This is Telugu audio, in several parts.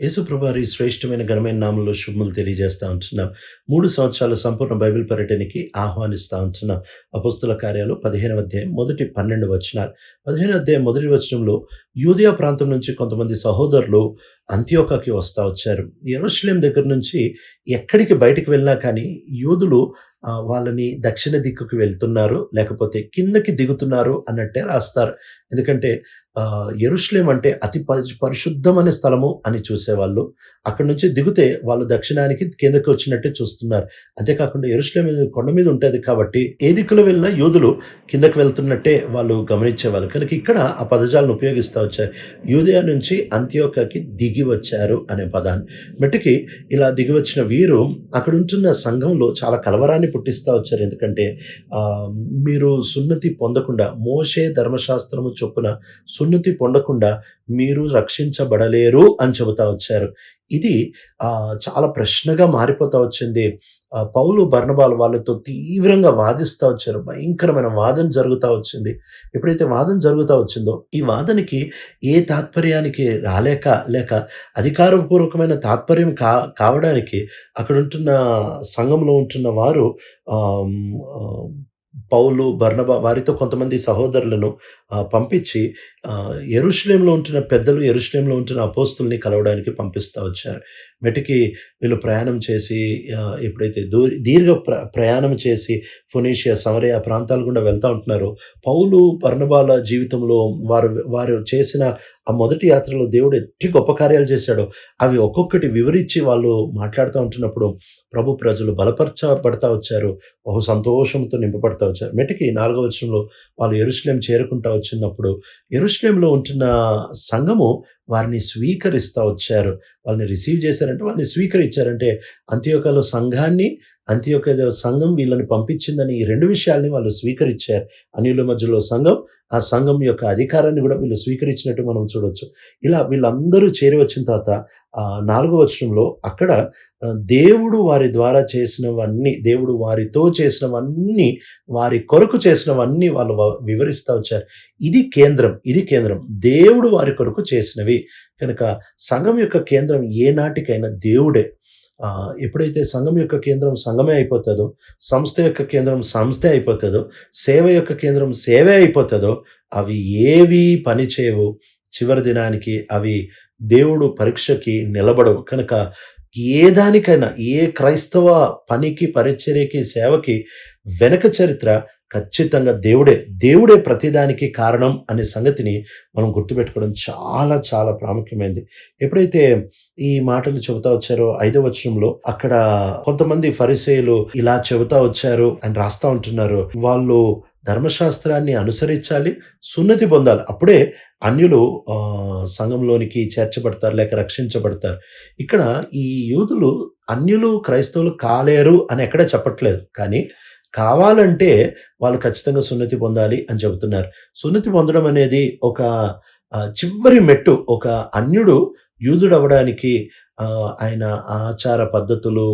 యేసుప్రభారి శ్రేష్టమైన ఘనమైన నామంలో శుభములు తెలియజేస్తా ఉంటున్నాం. మూడు సంవత్సరాల సంపూర్ణ బైబిల్ పర్యటనకి ఆహ్వానిస్తా ఉంటున్నాం. అపస్తుల కార్యాలు పదిహేనవ అధ్యాయం మొదటి పన్నెండు వచనాలు. పదిహేను అధ్యాయం మొదటి వచనంలో యూదియా ప్రాంతం నుంచి కొంతమంది సహోదరులు అంత్యోకాకి వస్తూ వచ్చారు. ఎరుషలేం దగ్గర నుంచి ఎక్కడికి బయటికి వెళ్ళినా కానీ యూదులు వాళ్ళని దక్షిణ దిక్కుకు వెళ్తున్నారు. లేకపోతే కిందకి దిగుతున్నారు అన్నట్టే రాస్తారు. ఎందుకంటే ఆ, అంటే అతి పరి- పరిశుద్ధమైన స్థలము అని చూసేవాళ్ళు. అక్కడ నుంచి దిగితే వాళ్ళు దక్షిణానికి కిందకి వచ్చినట్టే చూస్తున్నారు. అంతేకాకుండా ఎరుషలేం కొండ మీద ఉంటుంది కాబట్టి ఏ దిక్కులో వెళ్ళినా యూదులు కిందకి వెళ్తున్నట్టే వాళ్ళు గమనించేవాళ్ళు. కనుక ఇక్కడ ఆ పదజాలను ఉపయోగిస్తూ వచ్చారు. యూదయ నుంచి అంత్యోకకి దిగి వచ్చారు అనే పదాన్ని. మట్టికి ఇలా దిగి వచ్చిన వీరు అక్కడ ఉంటున్న సంఘంలో చాలా కలవరాన్ని పుట్టిస్తూ వచ్చారు. ఎందుకంటే మీరు సున్నతి పొందకుండా మోషే ధర్మశాస్త్రము చొప్పున సున్నతి పొందకుండా మీరు రక్షించబడలేరు అని చెబుతా వచ్చారు. ఇది చాలా ప్రశ్నగా మారిపోతా వచ్చింది. పౌలు బర్ణబాలు వాళ్ళతో తీవ్రంగా వాదిస్తూ వచ్చారు. భయంకరమైన వాదన జరుగుతూ వచ్చింది. ఎప్పుడైతే వాదన జరుగుతూ వచ్చిందో ఈ వాదనకి ఏ తాత్పర్యానికి రాలేక లేక అధికారపూర్వకమైన తాత్పర్యం కా కావడానికి అక్కడ ఉంటున్న సంఘంలో ఉంటున్న వారు పౌలు బర్ణబ వారితో కొంతమంది సహోదరులను పంపించి ఆ, ఉంటున్న పెద్దలు యెరూషలేంలో ఉంటున్న అపోస్తుల్ని కలవడానికి పంపిస్తూ వచ్చారు. మెటికి వీళ్ళు ప్రయాణం చేసి ఎప్పుడైతే దూ దీర్ఘ ప్ర ప్రయాణం చేసి ఫొనీషియా సమరయ ప్రాంతాల గుండా వెళ్తూ ఉంటున్నారు పౌలు బర్ణబాల జీవితంలో వారు వారు చేసిన ఆ మొదటి యాత్రలో దేవుడు ఎట్టి గొప్ప కార్యాలు చేశాడో అవి ఒక్కొక్కటి వివరించి వాళ్ళు మాట్లాడుతూ ఉంటున్నప్పుడు ప్రభు ప్రజలు బలపరచబడతా వచ్చారు. బహు సంతోషంతో నింపబడతా వచ్చారు. మెటికి నాలుగో వచనంలో వాళ్ళు ఎరుషలేం చేరుకుంటా వచ్చినప్పుడు ఎరుషలేంలో ఉంటున్న సంఘము వారిని స్వీకరిస్తూ వచ్చారు. వాళ్ళని రిసీవ్ చేశారంటే వాళ్ళని స్వీకరించారంటే అంత్యోకలో సంఘాన్ని అంత్యోక సంఘం వీళ్ళని పంపించిందని ఈ రెండు విషయాల్ని వాళ్ళు స్వీకరించారు. అనిల మధ్యలో సంఘం ఆ సంఘం యొక్క అధికారాన్ని కూడా వీళ్ళు స్వీకరించినట్టు మనం చూడవచ్చు ఇలా వీళ్ళందరూ చేరి వచ్చిన తర్వాత ఆ నాలుగో వచనంలో అక్కడ దేవుడు వారి ద్వారా చేసినవన్నీ దేవుడు వారితో చేసినవన్నీ వారి కొరకు చేసినవన్నీ వాళ్ళు వివరిస్తూ వచ్చారు. ఇది కేంద్రం ఇది కేంద్రం. దేవుడు వారి కొరకు చేసినవి కనుక సంఘం యొక్క కేంద్రం ఏ నాటికైనా దేవుడే ఎప్పుడైతే సంఘం యొక్క కేంద్రం సంఘమే అయిపోతుందో సంస్థ యొక్క కేంద్రం సంస్థే అయిపోతుందో సేవ యొక్క కేంద్రం సేవే అయిపోతుందో అవి ఏవి పని చేయవు. చివరి దినానికి అవి దేవుడు పరీక్షకి నిలబడవు. కనుక ఏ దానికైనా ఏ క్రైస్తవ పనికి పరిచర్యకి సేవకి వెనక చరిత్ర ఖచ్చితంగా దేవుడే దేవుడే ప్రతిదానికి కారణం అనే సంగతిని మనం గుర్తుపెట్టుకోవడం చాలా చాలా ప్రాముఖ్యమైనది ఎప్పుడైతే ఈ మాటలు చెబుతా వచ్చారో ఐదో వచనంలో అక్కడ కొంతమంది ఫరిసేయులు ఇలా చెబుతా వచ్చారు అని రాస్తా ఉంటున్నారు. వాళ్ళు ధర్మశాస్త్రాన్ని అనుసరించాలి సున్నతి పొందాలి. అప్పుడే అన్యులు సంఘంలోనికి చేర్చబడతారు లేక రక్షించబడతారు. ఇక్కడ ఈ యూదులు అన్యులు క్రైస్తవులు కాలేరు అని ఎక్కడ చెప్పట్లేదు. కానీ కావాలంటే వాళ్ళు ఖచ్చితంగా సున్నతి పొందాలి అని చెబుతున్నారు. సున్నతి పొందడం అనేది ఒక చివరి మెట్టు ఒక అన్యుడు యూదుడు అవ్వడానికి ఆయన ఆచార పద్ధతులు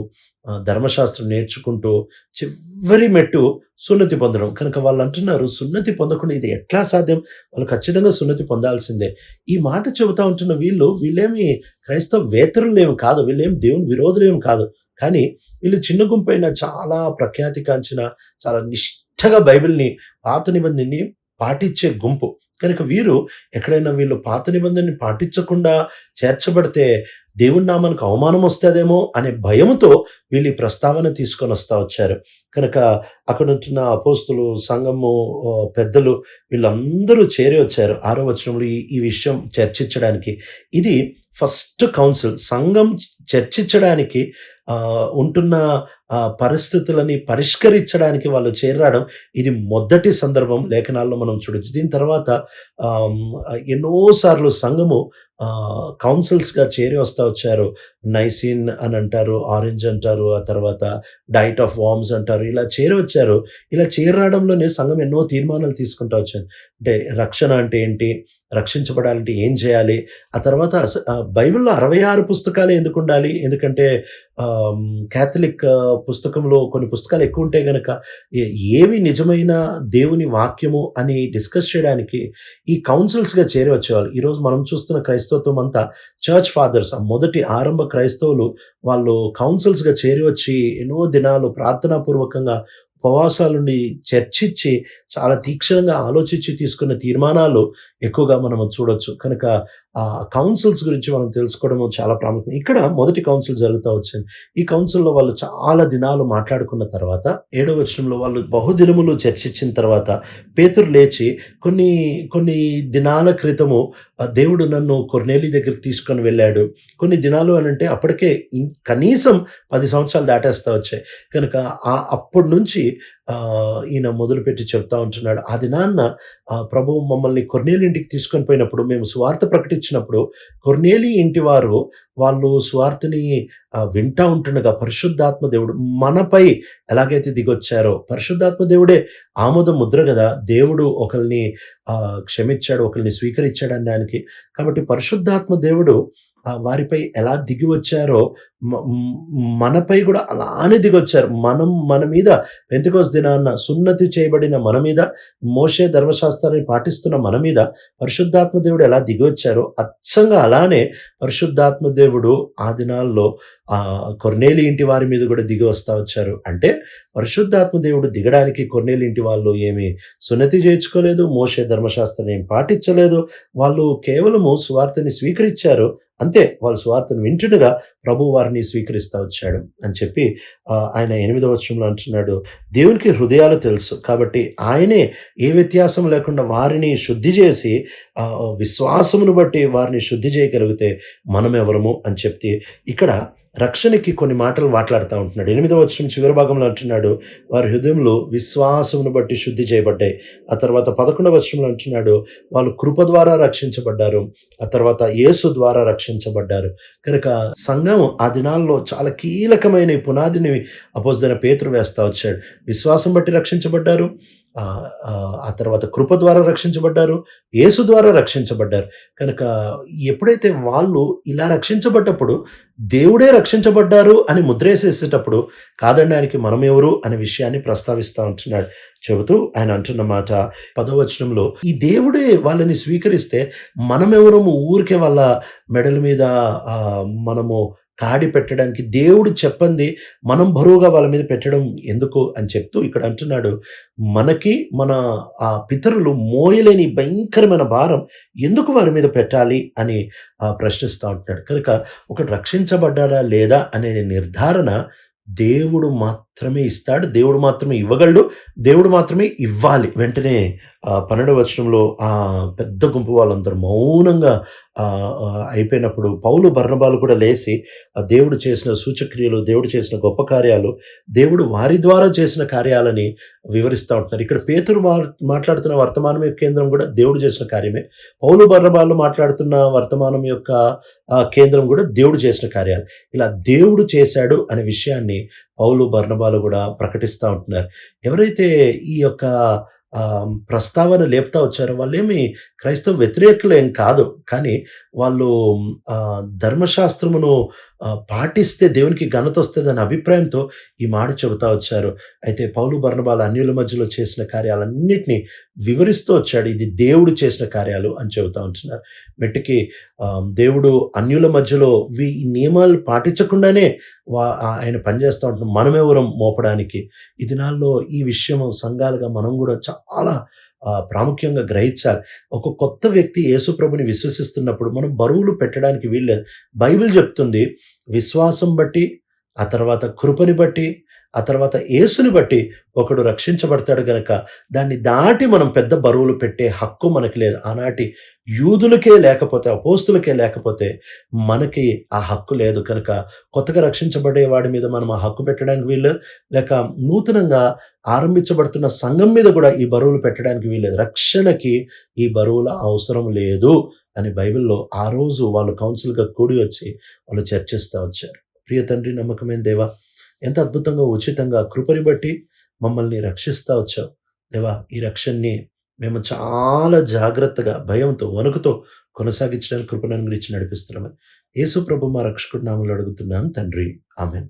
ధర్మశాస్త్రం నేర్చుకుంటూ చివరి మెట్టు సున్నతి పొందడం. కనుక వాళ్ళు అంటున్నారు సున్నతి పొందకుండా ఇది ఎట్లా సాధ్యం? వాళ్ళు ఖచ్చితంగా సున్నతి పొందాల్సిందే. ఈ మాట చెబుతా ఉంటున్న వీళ్ళు వీళ్ళేమి క్రైస్తవ వేతరులేమి కాదు వీళ్ళేం దేవుని విరోధులేమి కాదు. కానీ వీళ్ళు చిన్న గుంపు అయినా చాలా ప్రఖ్యాతి కాంచిన చాలా నిష్ఠగా బైబిల్ని పాత నిబంధనని పాటించే గుంపు. కనుక వీరు ఎక్కడైనా వీళ్ళు పాత నిబంధనని పాటించకుండా చేర్చబడితే దేవుని నామానికి అవమానం వస్తుందేమో అనే భయముతో వీళ్ళు ఈ ప్రస్తావన తీసుకొని వస్తా వచ్చారు. కనుక అక్కడ ఉంటున్న అపోస్తులు సంఘము పెద్దలు వీళ్ళందరూ చేరి వచ్చారు ఆరో వచనంలో ఈ ఈ విషయం చర్చించడానికి. ఇది ఫస్ట్ కౌన్సిల్ సంఘం చర్చించడానికి ఉంటున్న పరిస్థితులని పరిష్కరించడానికి వాళ్ళు చేరడం ఇది మొదటి సందర్భం లేఖనాల్లో మనం చూడొచ్చు. దీని తర్వాత ఎన్నోసార్లు సంఘము కౌన్సిల్స్గా చేరి వస్తూ వచ్చారు. నైసిన్ అని అంటారు ఆరెంజ్ అంటారు ఆ తర్వాత డైట్ ఆఫ్ వామ్స్ అంటారు ఇలా చేరి వచ్చారు. ఇలా చేరడంలోనే సంఘం ఎన్నో తీర్మానాలు తీసుకుంటూ వచ్చారు అంటే రక్షణ అంటే ఏంటి? రక్షించబడాలంటే ఏం చేయాలి? ఆ తర్వాత బైబిల్లో అరవై బైబిల్‌లో 66 పుస్తకాలే ఎందుకుండాలి? ఎందుకంటే ఉండాలి. ఎందుకంటే క్యాథలిక్ పుస్తకంలో కొన్ని పుస్తకాలు ఎక్కువుంటే గనక ఏవి నిజమైన దేవుని వాక్యము అని డిస్కస్ చేయడానికి ఈ కౌన్సిల్స్‌గా చేరి వచ్చేవాళ్ళు. ఈరోజు మనం చూస్తున్న క్రైస్తవత్వం అంతా చర్చ్ ఫాదర్స్ ఆ మొదటి ఆరంభ క్రైస్తవులు వాళ్ళు కౌన్సిల్స్‌గా చేరి వచ్చి ఎన్నో దినాలు ప్రార్థనాపూర్వకంగా ఉపవాసాలుండి చర్చించి చాలా తీక్షణంగా ఆలోచించి తీసుకున్న తీర్మానాలు ఎక్కువగా మనం చూడొచ్చు. కనుక ఆ కౌన్సిల్స్ గురించి మనం తెలుసుకోవడము చాలా ప్రాముఖ్యం. ఇక్కడ మొదటి కౌన్సిల్ జరుగుతా వచ్చింది. ఈ కౌన్సిల్‌లో వాళ్ళు చాలా దినాలు మాట్లాడుకున్న తర్వాత ఏడో వచనంలో వాళ్ళు బహుదినములు చర్చించిన తర్వాత పేతురు లేచి కొన్ని కొన్ని దినాల క్రితము దేవుడు నన్ను కొర్నేలి దగ్గరికి తీసుకొని వెళ్ళాడు. కొన్ని దినాలు అని అంటే అప్పటికే కనీసం పది సంవత్సరాలు దాటేస్తా వచ్చాయి. కనుక ఆ అప్పటి నుంచి ఈయన మొదలుపెట్టి చెప్తా ఉంటున్నాడు. అది నాన్న ప్రభువు మమ్మల్ని కొర్నేలి ఇంటికి తీసుకొని పోయినప్పుడు మేము స్వార్థ ప్రకటించినప్పుడు కొర్నేలి ఇంటి వారు వాళ్ళు స్వార్థని వింటా ఉంటుండగా పరిశుద్ధాత్మ దేవుడు మనపై ఎలాగైతే దిగొచ్చారో పరిశుద్ధాత్మ దేవుడే ఆమోద ముద్ర గదా! దేవుడు ఒకరిని క్షమించాడు, ఒకరిని స్వీకరించాడు అనడానికి. కాబట్టి పరిశుద్ధాత్మ దేవుడు వారిపై ఎలా దిగి వచ్చారో మనపై కూడా అలానే దిగొచ్చారు. మనం మన మీద పెంతకోస్ దినాన్న సున్నతి చేయబడిన మన మీద, మోషే ధర్మశాస్త్రాన్ని పాటిస్తున్న మన మీద పరిశుద్ధాత్మ దేవుడు ఎలా దిగొచ్చారో అచ్చంగా అలానే పరిశుద్ధాత్మ దేవుడు ఆ దినాల్లో ఆ కొర్నేలి ఇంటి వారి మీద కూడా దిగి వస్తా వచ్చారు. అంటే పరిశుద్ధాత్మ దేవుడు దిగడానికి కొన్నేలు ఇంటి వాళ్ళు ఏమి సున్నతి చేయించుకోలేదు. మోషే ధర్మశాస్త్రాన్ని ఏం పాటించలేదు. వాళ్ళు కేవలము స్వార్థని స్వీకరించారు. అంతే. వాళ్ళు స్వార్థను వింటుండగా ప్రభు వారిని స్వీకరిస్తూ వచ్చాడు అని చెప్పి ఆయన ఎనిమిదవ వచనంలో అంటున్నాడు. దేవునికి హృదయాలు తెలుసు. కాబట్టి ఆయనే ఏ వ్యత్యాసం లేకుండా వారిని శుద్ధి చేసి విశ్వాసమును బట్టి వారిని శుద్ధి చేయగలిగితే మనమెవరము అని చెప్తే ఇక్కడ రక్షణకి కొన్ని మాటలు మాట్లాడుతూ ఉంటున్నాడు. ఎనిమిదవ వచనం చివరి భాగంలో అంటున్నాడు. వారి హృదయంలో విశ్వాసమును బట్టి శుద్ధి చేయబడ్డాయి. ఆ తర్వాత 11వ వచనంలో అంటున్నాడు. వాళ్ళు కృప ద్వారా రక్షించబడ్డారు. ఆ తర్వాత యేసు ద్వారా రక్షించబడ్డారు. కనుక సంఘం ఆ దినాల్లో చాలా కీలకమైన పునాదిని అపోజిన పేతురు వేస్తా వచ్చాడు. విశ్వాసం బట్టి రక్షించబడ్డారు. ఆ తర్వాత కృప ద్వారా రక్షించబడ్డారు. యేసు ద్వారా రక్షించబడ్డారు. కనుక ఎప్పుడైతే వాళ్ళు ఇలా రక్షించబడ్డప్పుడు దేవుడే రక్షించబడ్డారు అని ముద్రేసేసేటప్పుడు కాదనడానికి మనమెవరు అనే విషయాన్ని ప్రస్తావిస్తా ఉంటున్నాడు. చెబుతూ ఆయన అంటున్న మాట పదవచనంలో ఈ దేవుడే వాళ్ళని స్వీకరిస్తే మనమెవరము ఊరికే వాళ్ళ మెడల మీద మనము కాడి పెట్టడానికి దేవుడు చెప్పంది మనం బరువుగా వాళ్ళ మీద పెట్టడం ఎందుకు అని చెప్తూ ఇక్కడ అంటున్నాడు. మనకి మన ఆ పితరులు మోయలేని భయంకరమైన భారం ఎందుకు వారి మీద పెట్టాలి అని ప్రశ్నిస్తూ ఉంటున్నాడు. కనుక ఒకడు రక్షించబడ్డారా లేదా అనే నిర్ధారణ దేవుడు మాత్రం మాత్రమే ఇస్తాడు. దేవుడు మాత్రమే ఇవ్వగలడు. దేవుడు మాత్రమే ఇవ్వాలి. వెంటనే ఆహ్, 12వ వచనంలో ఆ పెద్ద గుంపు వాళ్ళందరూ మౌనంగా అయిపోయినప్పుడు పౌలు, బర్ణబాలు కూడా లేచి ఆ దేవుడు చేసిన సూచక్రియలు, దేవుడు చేసిన గొప్ప కార్యాలు, దేవుడు వారి ద్వారా చేసిన కార్యాలని వివరిస్తా ఉంటున్నారు. ఇక్కడ పేతురు మాట్లాడుతున్న వర్తమానం యొక్క కేంద్రం కూడా దేవుడు చేసిన కార్యమే. పౌలు, బర్ణబాలు మాట్లాడుతున్న వర్తమానం యొక్క కేంద్రం కూడా దేవుడు చేసిన కార్యాలు. ఇలా దేవుడు చేశాడు అనే విషయాన్ని పౌలు, బర్నబాలు కూడా ప్రకటిస్తా ఉంటున్నారు. ఎవరైతే ఈ యొక్క ప్రస్తావన లేపుతా వచ్చారో వాళ్ళేమి క్రైస్తవ వ్యతిరేకులు ఏం కాదు. కానీ వాళ్ళు ధర్మశాస్త్రమును పాటిస్తే దేవునికి ఘనత వస్తదనే అభిప్రాయంతో ఈ మాట చెబుతా వచ్చారు. అయితే పౌలు, బర్ణబాల అన్యుల మధ్యలో చేసిన కార్యాలన్నిటిని వివరిస్తూ వచ్చాడు. ఇది దేవుడు చేసిన కార్యాలు అని చెబుతా ఉంటున్నారు. మెట్టికి దేవుడు అన్యుల మధ్యలో వి నియమాలు పాటించకుండానే వా ఆయన పనిచేస్తూ ఉంటున్నాం. మనమెవరం మోపడానికి. ఈ దినాల్లో ఈ విషయం సంఘాలుగా మనం కూడా చాలా ప్రాముఖ్యంగా గ్రహించాలి. ఒక కొత్త వ్యక్తి యేసుప్రభుని విశ్వసిస్తున్నప్పుడు మనం బరువులు పెట్టడానికి వీల్లేదు. బైబిల్ చెప్తుంది విశ్వాసం బట్టి, ఆ తర్వాత కృపని బట్టి, ఆ తర్వాత యేసుని బట్టి ఒకడు రక్షించబడతాడు గనక దాన్ని దాటి మనం పెద్ద బరువులు పెట్టే హక్కు మనకి లేదు. ఆనాటి యూదులకే లేకపోతే, అపోస్తులకే లేకపోతే మనకి ఆ హక్కు లేదు. కనుక కొత్తగా రక్షించబడే వాడి మీద మనం ఆ హక్కు పెట్టడానికి వీలు లేక నూతనంగా ఆరంభించబడుతున్న సంఘం మీద కూడా ఈ బరువులు పెట్టడానికి వీల్లేదు. రక్షణకి ఈ బరువుల అవసరం లేదు అని బైబిల్‌లో ఆ రోజు వాళ్ళు కౌన్సిల్‌గా కూడి వచ్చి వాళ్ళు చర్చిస్తూ వచ్చారు. ప్రియ తండ్రి, నమ్మకమైన దేవా! ఎంత అద్భుతంగా, ఉచితంగా కృపని బట్టి మమ్మల్ని రక్షిస్తా వచ్చావు. దేవా! ఈ రక్షణని మేము చాలా జాగ్రత్తగా, భయంతో, వణుకుతో కొనసాగించడానికి కృపను అనుగ్రహించి నడిపిస్తున్నామని యేసు ప్రభు మా రక్షకుడు నామలు అడుగుతున్నాం తండ్రి. ఆమేన్.